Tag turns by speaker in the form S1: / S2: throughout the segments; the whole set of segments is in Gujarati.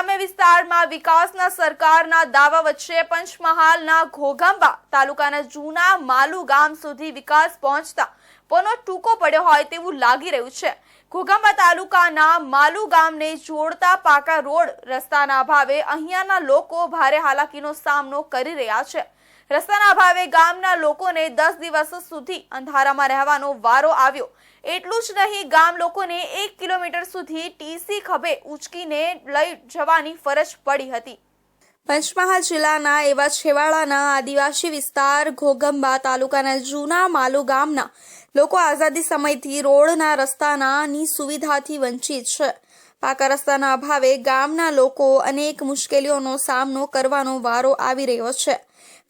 S1: ગ્રામ્ય વિસ્તારમાં વિકાસના સરકારના દાવા વચ્ચે પંચમહાલના ઘોઘંબા તાલુકાના જૂના માલુ ગામ સુધી વિકાસ પહોંચતા પોનો ટૂંકો પડ્યો હોય તેવું લાગી રહ્યું છે. ઘોઘંબા તાલુકાના માલુ ગામને જોડતા પાકા રોડ રસ્તાના અભાવે અહીંયાના લોકો ભારે હાલાકીનો સામનો કરી રહ્યા છે. રસ્તાના અભાવે ગામના લોકોને દસ દિવસ સુધી અંધારામાં રહેવાનો વારો આવ્યો. એટલું જ નહીં, ગામ લોકોને એક કિલોમીટર સુધી ટીસી ખભે ઉચકીને લઈ જવાની ફરજ પડી હતી. પંચમહાલ જિલ્લાના એવા છેવાડાના આદિવાસી વિસ્તાર ઘોગંબા તાલુકાના જૂના માલુ ગામના લોકો આઝાદી સમયથી રોડના રસ્તાનાની સુવિધાથી વંચિત છે. પાકા રસ્તાના અભાવે ગામના લોકો અનેક મુશ્કેલીઓનો સામનો કરવાનો વારો આવી રહ્યો છે.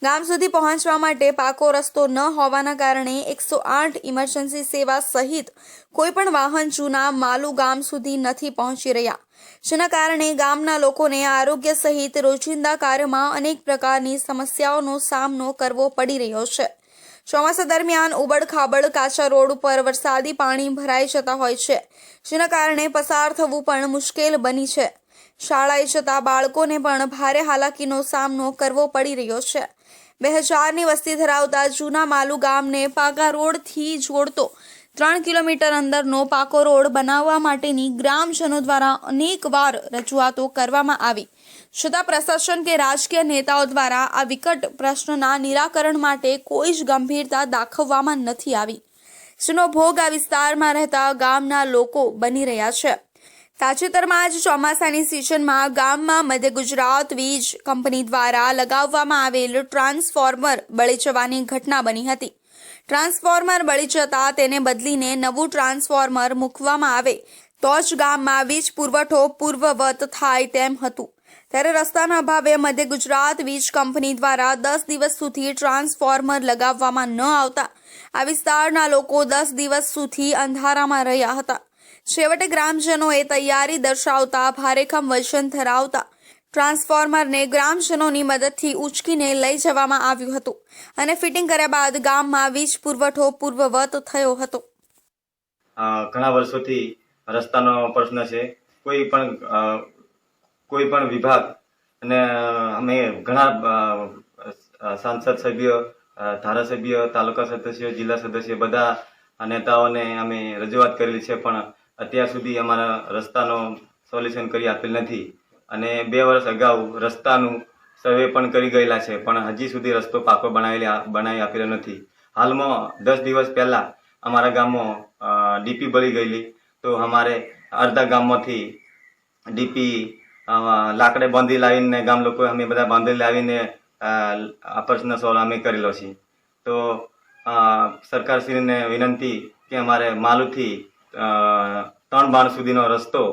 S1: ગામ સુધી પહોંચવા માટે પાકો રસ્તો ન હોવાના કારણે એકસો આઠ ઇમરજન્સી સેવા સહિત કોઈ પણ વાહન જૂના માલુ ગામ સુધી નથી પહોંચી રહ્યા. જેના કારણે ગામના લોકોને આરોગ્ય સહિત રોજિંદા કાર્યમાં અનેક પ્રકારની સમસ્યાઓનો સામનો કરવો પડી રહ્યો છે. ચોમાસા દરમિયાન ઉબડ ખાબડ કાચા રોડ ઉપર વરસાદી પાણી ભરાઈ જતા હોય છે, જેના કારણે પસાર થવું પણ મુશ્કેલ બની છે. શાળાએ જતા બાળકોને પણ ભારે હાલાકીનો સામનો કરવો પડી રહ્યો છે. બે હજારની વસ્તી ધરાવતા જૂના માલુ ગામને પાકા રોડથી જોડતો ત્રણ કિલોમીટર અંદરનો પાકો રોડ બનાવવા માટેની ગ્રામજનો દ્વારા અનેકવાર રજૂઆતો કરવામાં આવી. છતાં પ્રશાસન કે રાજકીય નેતાઓ દ્વારા આ વિકટ પ્રશ્નના નિરાકરણ માટે કોઈ જ ગંભીરતા દાખવવામાં નથી આવી. જેનો ભોગ આ વિસ્તારમાં રહેતા ગામના લોકો બની રહ્યા છે. તાજેતરમાં જ ચોમાસાની સિઝનમાં ગામમાં મધ્ય ગુજરાત વીજ કંપની દ્વારા લગાવવામાં આવેલ ટ્રાન્સફોર્મર બળી જવાની ઘટના બની હતી. ટ્રાન્સફોર્મર બળી જતા તેને બદલીને નવું ટ્રાન્સફોર્મર મૂકવામાં આવે તો જ ગામમાં વીજ પુરવઠો પૂર્વવત થાય તેમ હતું. ત્યારે રસ્તાના અભાવે મધ્ય ગુજરાત વીજ કંપની દ્વારા દસ દિવસ સુધી ટ્રાન્સફોર્મર લગાવવામાં ન આવતા આ વિસ્તારના લોકો દસ દિવસ સુધી અંધારામાં રહ્યા હતા. છેવટે ગ્રામજનોએ તૈયારી દર્શાવતા ભારેખમ વજન ધરાવતા ટ્રાન્સફોર્મરને ગ્રામજનોની મદદથી ઉચકીને લઈ જવામાં આવ્યું હતું અને ફિટિંગ કર્યા બાદ ગામમાં વીજ પુરવઠો પૂર્વવત થયો હતો.
S2: ઘણા વર્ષોથી રસ્તાનો પ્રશ્ન છે. કોઈ પણ કોઈ પણ વિભાગ અને અમે ઘણા સાંસદ સભ્ય ધારાસભ્ય, તાલુકા સદસ્ય, જિલ્લા સદસ્ય, બધા નેતાઓને અમે રજૂઆત કરેલી છે. પણ અત્યાર સુધી અમારા રસ્તાનો સોલ્યુશન કરી આપેલ નથી. અને બે વર્ષ અગાઉ રસ્તાનું સર્વે પણ કરી ગયેલા છે, પણ હજી સુધી રસ્તો પાકો બનાવેલી, બનાવી આપેલો નથી. હાલમાં દસ દિવસ પહેલાં અમારા ગામમાં ડીપી બળી ગયેલી. તો અમારે અડધા ગામમાંથી ડીપી લાકડે બાંધી લાવીને ગામ લોકોએ અમે બધા બાંધી લાવીને આ પ્રશ્ન સોલ્વ અમે કરેલો છે. તો સરકારશ્રીને વિનંતી કે અમારે માલુથી ત્રણ બાણ સુધીનો રસ્તો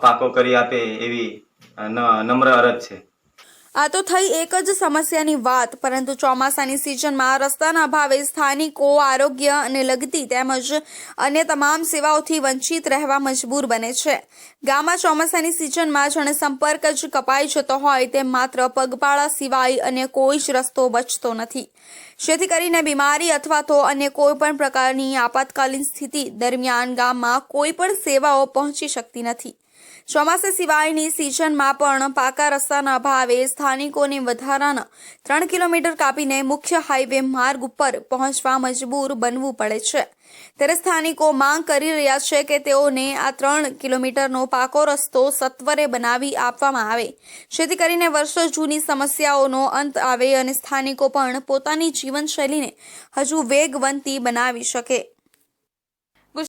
S2: પાકો કરી આપે એવી નમ્ર અરજ છે.
S1: આ તો થઈ એક જ સમસ્યાની વાત, પરંતુ ચોમાસાની સિઝનમાં રસ્તાના અભાવે સ્થાનિકો આરોગ્ય અને લગતી તેમજ અન્ય તમામ સેવાઓથી વંચિત રહેવા મજબૂર બને છે. ગામમાં ચોમાસાની સિઝનમાં જાણે સંપર્ક જ કપાઈ જતો હોય તેમ માત્ર પગપાળા સિવાય અન્ય કોઈ જ રસ્તો બચતો નથી. જેથી કરીને બીમારી અથવા તો અન્ય કોઈ પણ પ્રકારની આપાતકાલીન સ્થિતિ દરમિયાન ગામમાં કોઈ પણ સેવાઓ પહોંચી શકતી નથી. ચોમાસા સિવાયની સિઝનમાં પણ પાકા રસ્તાના અભાવે સ્થાનિકોને વધારાના ત્રણ કિલોમીટર કાપીને મુખ્ય હાઈવે માર્ગ ઉપર પહોંચવા મજબૂર બનવું પડે છે. ત્યારે સ્થાનિકો માંગ કરી રહ્યા છે કે તેઓને આ ત્રણ કિલોમીટરનો પાકો રસ્તો સત્વરે બનાવી આપવામાં આવે. જેથી કરીને વર્ષો જૂની સમસ્યાઓનો અંત આવે અને સ્થાનિકો પણ પોતાની જીવનશૈલીને હજુ વેગવંતી બનાવી શકે.